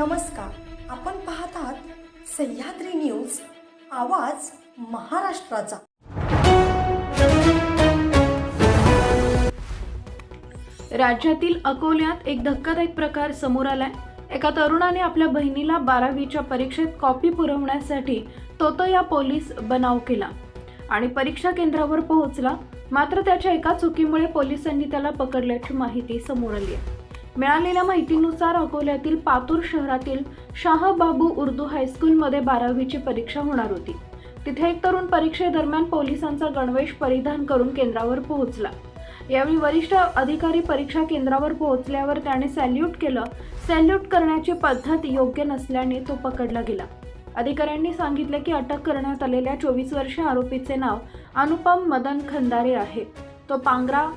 नमस्कार. आपण पाहत आहात सह्याद्री न्यूज आवाज महाराष्ट्राचा. राज्यातील अकोल्यात एक धक्कादायक प्रकार समोर आलाय. एका तरुणाने आपल्या बहिणीला बारावीच्या परीक्षेत कॉपी पुरवण्यासाठी तोतया पोलीस बनाव केला आणि परीक्षा केंद्रावर पोहोचला. मात्र त्याच्या एका चुकीमुळे पोलिसांनी त्याला पकडल्याची माहिती समोर आली आहे. मिळालेल्या माहितीनुसार अकोल्यातील पातूर शहरातील शाहबाबू उर्दू हायस्कूलमध्ये बारावीची परीक्षा होणार होती. तिथे एक तरुण परीक्षेदरम्यान पोलिसांचा गणवेश परिधान करून केंद्रावर पोहोचला. यावेळी वरिष्ठ अधिकारी परीक्षा केंद्रावर पोहोचल्यावर त्याने सॅल्यूट केलं. सॅल्यूट करण्याची पद्धत योग्य नसल्याने तो पकडला गेला. अधिकाऱ्यांनी सांगितले की अटक करण्यात आलेल्या चोवीस वर्षीय आरोपीचे नाव अनुपम मदन खंदारे आहे. तो पांगरा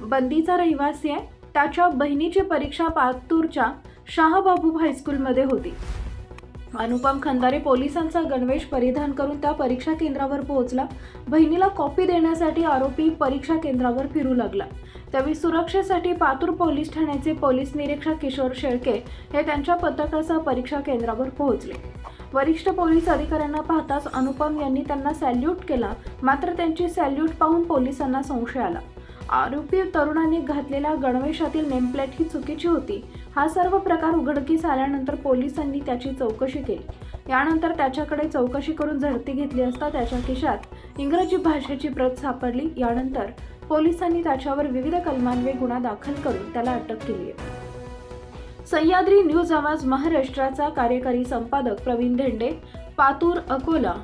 बंदीचा रहिवासी आहे. त्याच्या बहिणीची परीक्षा पातूरच्या शाहबाबू हायस्कूलमध्ये होती. अनुपम खंदारे पोलिसांचा गणवेश परिधान करून त्या परीक्षा केंद्रावर पोहोचला. बहिणीला कॉपी देण्यासाठी आरोपी परीक्षा केंद्रावर फिरू लागला. त्यावेळी सुरक्षेसाठी पातूर पोलीस ठाण्याचे पोलीस निरीक्षक किशोर शेळके हे त्यांच्या पथकासह परीक्षा केंद्रावर पोहोचले. वरिष्ठ पोलीस अधिकाऱ्यांना पाहताच अनुपम यांनी त्यांना सॅल्यूट केला. मात्र त्यांची सॅल्यूट पाहून पोलिसांना संशय आला. आरोपी तरुणांनी घातलेल्या गणवेशातील नेमप्लेट ही चुकीची होती. हा सर्व प्रकार उघडकीस आल्यानंतर पोलिसांनी त्याची चौकशी केली. यानंतर त्याच्याकडे चौकशी करून झडती घेतली असता त्याच्या खिशात इंग्रजी भाषेची प्रत सापडली. यानंतर पोलिसांनी त्याच्यावर विविध कलमांवे गुन्हा दाखल करून त्याला अटक केली आहे. सह्याद्री न्यूज आवाज महाराष्ट्राचा कार्यकारी संपादक प्रवीण धेंडे पातूर अकोला.